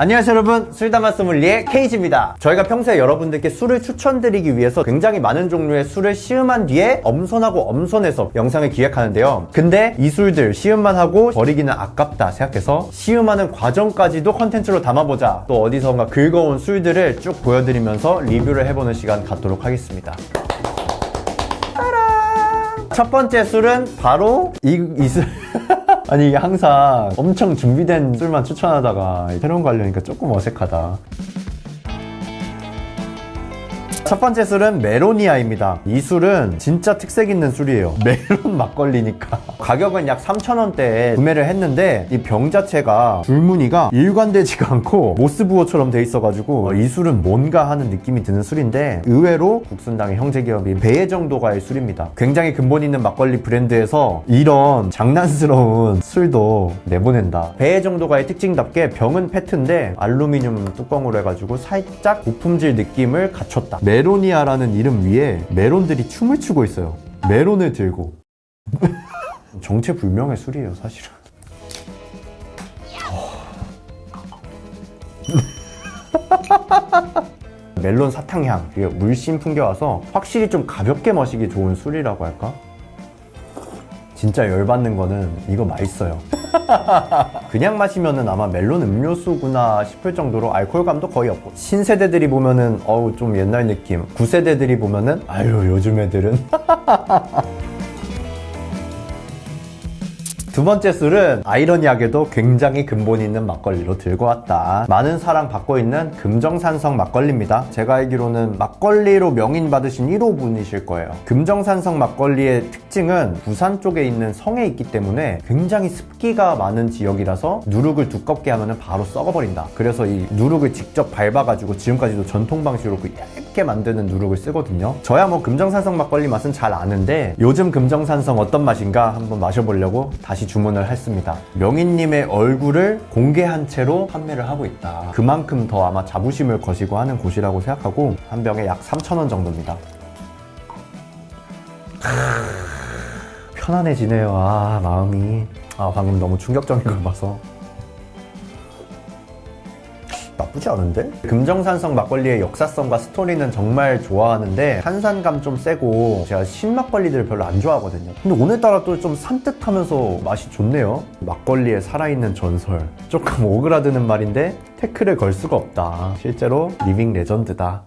안녕하세요 여러분. 술담아 소믈리의 케이지입니다. 저희가 평소에 여러분들께 술을 추천드리기 위해서 굉장히 많은 종류의 술을 시음한 뒤에 엄선하고 엄선해서 영상을 기획하는데요. 근데 이 술들 시음만 하고 버리기는 아깝다 생각해서 시음하는 과정까지도 컨텐츠로 담아보자. 또 어디선가 긁어온 술들을 쭉 보여드리면서 리뷰를 해보는 시간 갖도록 하겠습니다! 첫 번째 술은 바로 이, 이 술. 아니 이게 항상 엄청 준비된 술만 추천하다가 새로운 거 하려니까 조금 어색하다. 첫 번째 술은 메로니아입니다. 이 술은 진짜 특색 있는 술이에요. 메론 막걸리니까. 가격은 약 3,000원대에 구매를 했는데 이 병 자체가 줄무늬가 일관되지가 않고 모스부호처럼 돼 있어가지고 이 술은 뭔가 하는 느낌이 드는 술인데 의외로 국순당의 형제기업인 배의 정도가의 술입니다. 굉장히 근본 있는 막걸리 브랜드에서 이런 장난스러운 술도 내보낸다. 배의 정도가의 특징답게 병은 페트인데 알루미늄 뚜껑으로 해가지고 살짝 고품질 느낌을 갖췄다. 메로니아라는 이름 위에 메론들이 춤을 추고 있어요. 메론을 들고. 정체불명의 술이에요, 사실은. 멜론 사탕향, 이게 물씬 풍겨와서 확실히 좀 가볍게 마시기 좋은 술이라고 할까? 진짜 열받는 거는 이거 맛있어요. 그냥 마시면은 아마 멜론 음료수구나 싶을 정도로 알코올감도 거의 없고 신세대들이 보면은 어우 좀 옛날 느낌. 9세대들이 보면은 아유 요즘 애들은 두 번째 술은 아이러니하게도 굉장히 근본 있는 막걸리로 들고 왔다. 많은 사랑 받고 있는 금정산성 막걸리입니다. 제가 알기로는 막걸리로 명인 받으신 1호 분이실 거예요. 금정산성 막걸리의 특징은 부산 쪽에 있는 성에 있기 때문에 굉장히 습기가 많은 지역이라서 누룩을 두껍게 하면 바로 썩어버린다. 그래서 이 누룩을 직접 밟아가지고 지금까지도 전통 방식으로 그 얇게 만드는 누룩을 쓰거든요. 저야 뭐 금정산성 막걸리 맛은 잘 아는데 요즘 금정산성 어떤 맛인가 한번 마셔보려고 다시 주문을 했습니다. 명인님의 얼굴을 공개한 채로 판매를 하고 있다. 그만큼 더 아마 자부심을 거시고 하는 곳이라고 생각하고 한 병에 약 3,000원 정도입니다. 편안해지네요. 아, 마음이. 아, 방금 너무 충격적인 걸 봐서. 나쁘지 않은데? 금정산성 막걸리의 역사성과 스토리는 정말 좋아하는데 탄산감 좀 세고 제가 신막걸리들을 별로 안 좋아하거든요. 근데 오늘따라 또 좀 산뜻하면서 맛이 좋네요. 막걸리의 살아있는 전설. 조금 오그라드는 말인데 태클을 걸 수가 없다. 실제로 리빙 레전드다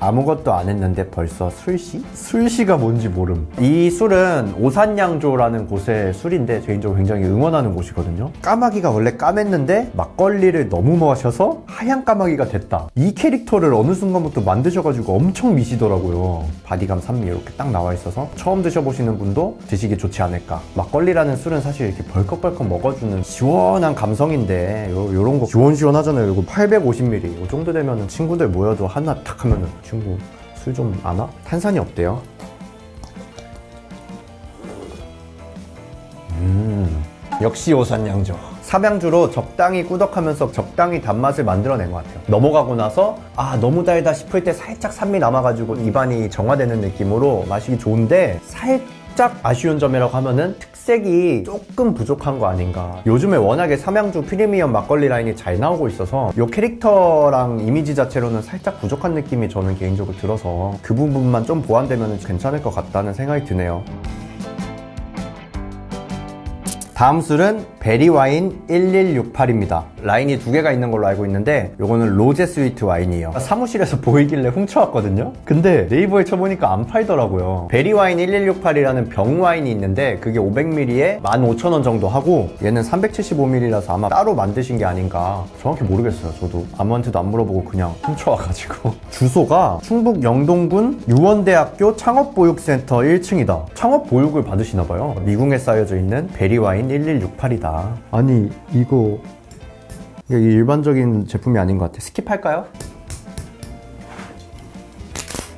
아무것도 안 했는데 벌써 술시? 술시가 뭔지 모름. 이 술은 오산양조라는 곳의 술인데 개인적으로 굉장히 응원하는 곳이거든요. 까마귀가 원래 까맸는데 막걸리를 너무 마셔서 하얀 까마귀가 됐다. 이 캐릭터를 어느 순간부터 만드셔가지고 엄청 미시더라고요. 바디감 산미 이렇게 딱 나와 있어서 처음 드셔보시는 분도 드시기 좋지 않을까. 막걸리라는 술은 사실 이렇게 벌컥벌컥 먹어주는 시원한 감성인데 요, 요런 거 시원시원하잖아요. 이거 850ml. 이 정도 되면 친구들 모여도 하나 탁 하면은 친구 술좀안 와? 탄산이 없대요. 음, 역시 오산양조. 삼양주로 적당히 꾸덕하면서 적당히 단맛을 만들어낸 것 같아요. 넘어가고 나서 아 너무 달다 싶을 때 살짝 산미 남아가지고 입안이 정화되는 느낌으로 마시기 좋은데 살짝 아쉬운 점이라고 하면은 특색이 조금 부족한 거 아닌가. 요즘에 워낙에 삼양주 프리미엄 막걸리 라인이 잘 나오고 있어서 이 캐릭터랑 이미지 자체로는 살짝 부족한 느낌이 저는 개인적으로 들어서 그 부분만 좀 보완되면 괜찮을 것 같다는 생각이 드네요. 다음 술은 베리와인 1168입니다. 라인이 두 개가 있는 걸로 알고 있는데 요거는 로제 스위트 와인이에요. 사무실에서 보이길래 훔쳐왔거든요. 근데 네이버에 쳐보니까 안 팔더라고요. 베리와인 1168이라는 병 와인이 있는데 그게 500ml에 15,000원 정도 하고 얘는 375ml라서 아마 따로 만드신 게 아닌가 정확히 모르겠어요. 저도 아무한테도 안 물어보고 그냥 훔쳐와가지고 주소가 충북 영동군 유원대학교 창업보육센터 1층이다. 창업보육을 받으시나봐요. 미궁에 쌓여져 있는 베리와인 1168이다. 아니 이거 이게 일반적인 제품이 아닌 것 같아. 스킵할까요?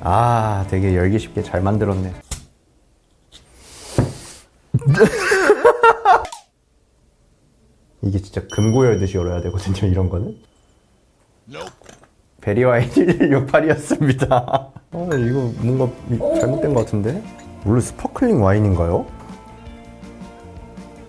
아, 되게 열기 쉽게 잘 만들었네. 이게 진짜 금고 열듯이 열어야 되거든요, 이런 거는. 베리와인 1168이었습니다. 아, 이거 뭔가 잘못된 것 같은데? 원래 스파클링 와인인가요?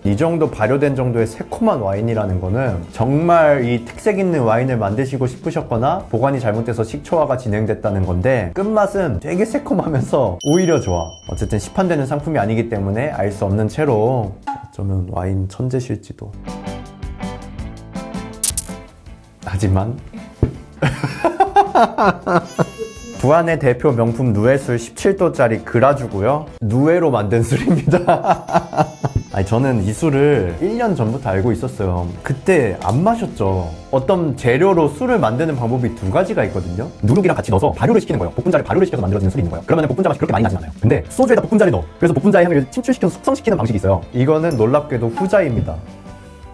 이 정도 발효된 정도의 새콤한 와인이라는 거는 정말 이 특색 있는 와인을 만드시고 싶으셨거나 보관이 잘못돼서 식초화가 진행됐다는 건데 끝맛은 되게 새콤하면서 오히려 좋아. 어쨌든 시판되는 상품이 아니기 때문에 알 수 없는 채로 어쩌면 와인 천재실지도. 하지만 부안의 대표 명품 누에술 17도짜리 그라주고요. 누에로 만든 술입니다. 아니 저는 이 술을 1년 전부터 알고 있었어요. 그때 안 마셨죠. 어떤 재료로 술을 만드는 방법이 두 가지가 있거든요. 누룩이랑 같이 넣어서 발효를 시키는 거예요. 복분자를 발효를 시켜서 만들어지는 술이 있는 거예요. 그러면 복분자 맛이 그렇게 많이 나진 않아요. 근데 소주에다 복분자를 넣어. 그래서 복분자의 향을 침출시켜서 숙성시키는 방식이 있어요. 이거는 놀랍게도 후자입니다.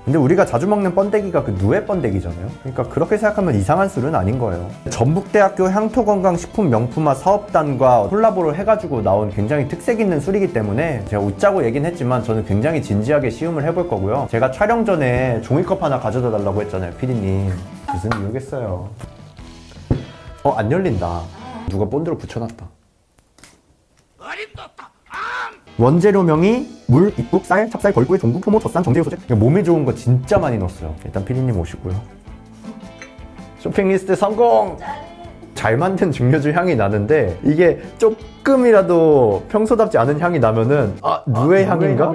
근데 우리가 자주 먹는 번데기가 그 누에 번데기잖아요. 그러니까 그렇게 생각하면 이상한 술은 아닌 거예요. 전북대학교 향토건강식품 명품화 사업단과 콜라보를 해가지고 나온 굉장히 특색 있는 술이기 때문에 제가 웃자고 얘긴 했지만 저는 굉장히 진지하게 시음을 해볼 거고요. 제가 촬영 전에 종이컵 하나 가져다 달라고 했잖아요, 피디님. 무슨 이유겠어요. 어, 안 열린다. 누가 본드로 붙여놨다. 원재료명이 물, 입국, 쌀, 찹쌀, 걸꿀, 종국, 효모, 젖산, 정제유 소재 그러니까 몸에 좋은 거 진짜 많이 넣었어요 일단 피디님 오시고요 쇼핑 리스트 성공! 잘 만든 증류주 향이 나는데 이게 조금이라도 평소답지 않은 향이 나면은 아 누에 향인가?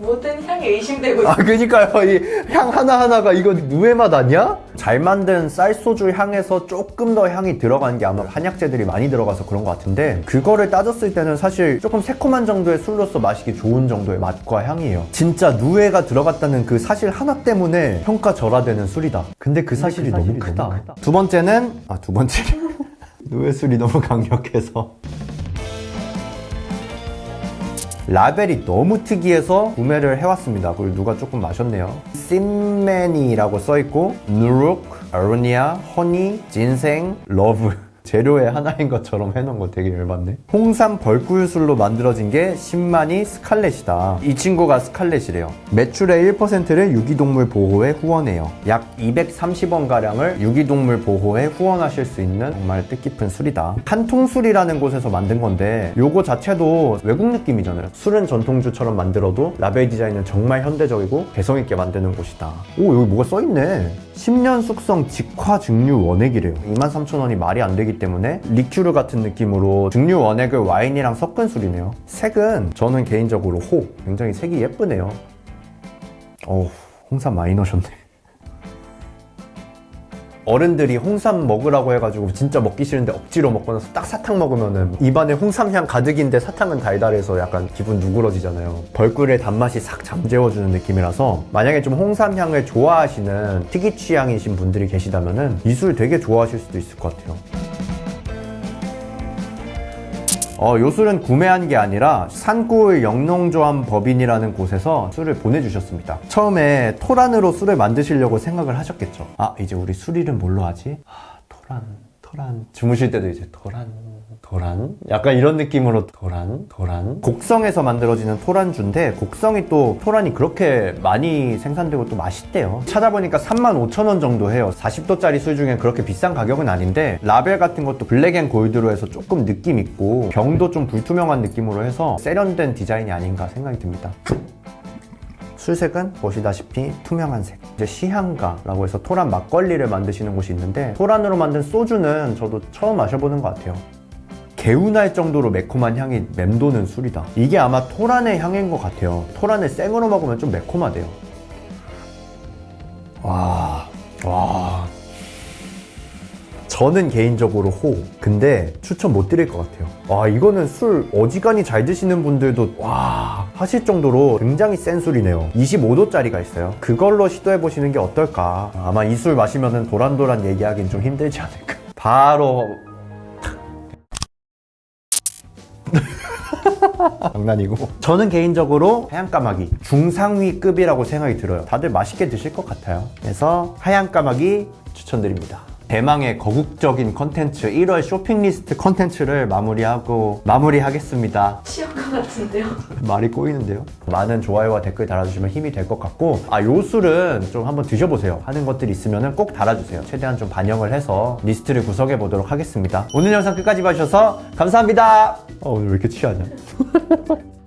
모든 향이 의심되고 아 그니까요. 이 향 하나하나가 이거 누에 맛 아니야? 잘 만든 쌀소주 향에서 조금 더 향이 들어간 게 아마 한약재들이 많이 들어가서 그런 것 같은데 그거를 따졌을 때는 사실 조금 새콤한 정도의 술로서 마시기 좋은 정도의 맛과 향이에요. 진짜 누에가 들어갔다는 그 사실 하나 때문에 평가절하되는 술이다. 근데 그 사실이, 너무 크다. 두 번째는 아 두 번째 누에 술이 너무 강력해서 라벨이 너무 특이해서 구매를 해왔습니다. 그걸 누가 조금 마셨네요. 심매니라고 써있고 누룩, 아로니아, 허니, 진생, 러브 재료의 하나인 것처럼 해놓은 거 되게 열받네. 홍삼 벌꿀술로 만들어진 게 신만이 스칼렛이다. 이 친구가 스칼렛이래요. 매출의 1%를 유기동물 보호에 후원해요. 약 230원가량을 유기동물 보호에 후원하실 수 있는 정말 뜻깊은 술이다. 한통술이라는 곳에서 만든 건데 요거 자체도 외국 느낌이잖아요. 술은 전통주처럼 만들어도 라벨 디자인은 정말 현대적이고 개성있게 만드는 곳이다. 오 여기 뭐가 써있네. 10년 숙성 직화 증류 원액이래요. 23,000원이 말이 안 되기 때문에 리큐르 같은 느낌으로 증류 원액을 와인이랑 섞은 술이네요. 색은 저는 개인적으로 호. 굉장히 색이 예쁘네요. 어우, 홍삼 많이 넣으셨네. 어른들이 홍삼 먹으라고 해가지고 진짜 먹기 싫은데 억지로 먹고 나서 딱 사탕 먹으면은 입안에 홍삼 향 가득인데 사탕은 달달해서 약간 기분 누그러지잖아요. 벌꿀의 단맛이 싹 잠재워주는 느낌이라서 만약에 좀 홍삼 향을 좋아하시는 특이 취향이신 분들이 계시다면은 이 술 되게 좋아하실 수도 있을 것 같아요. 어, 요 술은 구매한 게 아니라 산골 영농조합 법인이라는 곳에서 술을 보내주셨습니다. 처음에 토란으로 술을 만드시려고 생각을 하셨겠죠. 아, 이제 우리 술 이름 뭘로 하지? 아, 토란, 토란. 주무실 때도 이제 토란, 토란? 약간 이런 느낌으로 토란, 토란. 곡성에서 만들어지는 토란주인데 곡성이 또 토란이 그렇게 많이 생산되고 또 맛있대요. 찾아보니까 35,000원 정도 해요. 40도짜리 술 중에 그렇게 비싼 가격은 아닌데 라벨 같은 것도 블랙 앤 골드로 해서 조금 느낌 있고 병도 좀 불투명한 느낌으로 해서 세련된 디자인이 아닌가 생각이 듭니다. 술색은 보시다시피 투명한 색. 이제 시향가라고 해서 토란 막걸리를 만드시는 곳이 있는데 토란으로 만든 소주는 저도 처음 마셔보는 것 같아요. 개운할 정도로 매콤한 향이 맴도는 술이다. 이게 아마 토란의 향인 것 같아요. 토란을 생으로 먹으면 좀 매콤하대요. 와, 와. 저는 개인적으로 호. 근데 추천 못 드릴 것 같아요. 와, 이거는 술 어지간히 잘 드시는 분들도 와, 하실 정도로 굉장히 센 술이네요. 25도짜리가 있어요. 그걸로 시도해 보시는 게 어떨까? 아마 이 술 마시면은 도란도란 얘기하긴 좀 힘들지 않을까. 바로 장난이고. 저는 개인적으로 하얀 까마귀 중상위급이라고 생각이 들어요. 다들 맛있게 드실 것 같아요. 그래서 하얀 까마귀 추천드립니다 대망의 거국적인 컨텐츠 1월 쇼핑 리스트 컨텐츠를 마무리하고 마무리하겠습니다. 시험관 같은데요. 말이 꼬이는데요? 많은 좋아요와 댓글 달아주시면 힘이 될 것 같고 아 요 술은 좀 한번 드셔보세요. 하는 것들이 있으면 꼭 달아주세요. 최대한 좀 반영을 해서 리스트를 구성해 보도록 하겠습니다. 오늘 영상 끝까지 봐주셔서 감사합니다. 어, 오늘 왜 이렇게 취하냐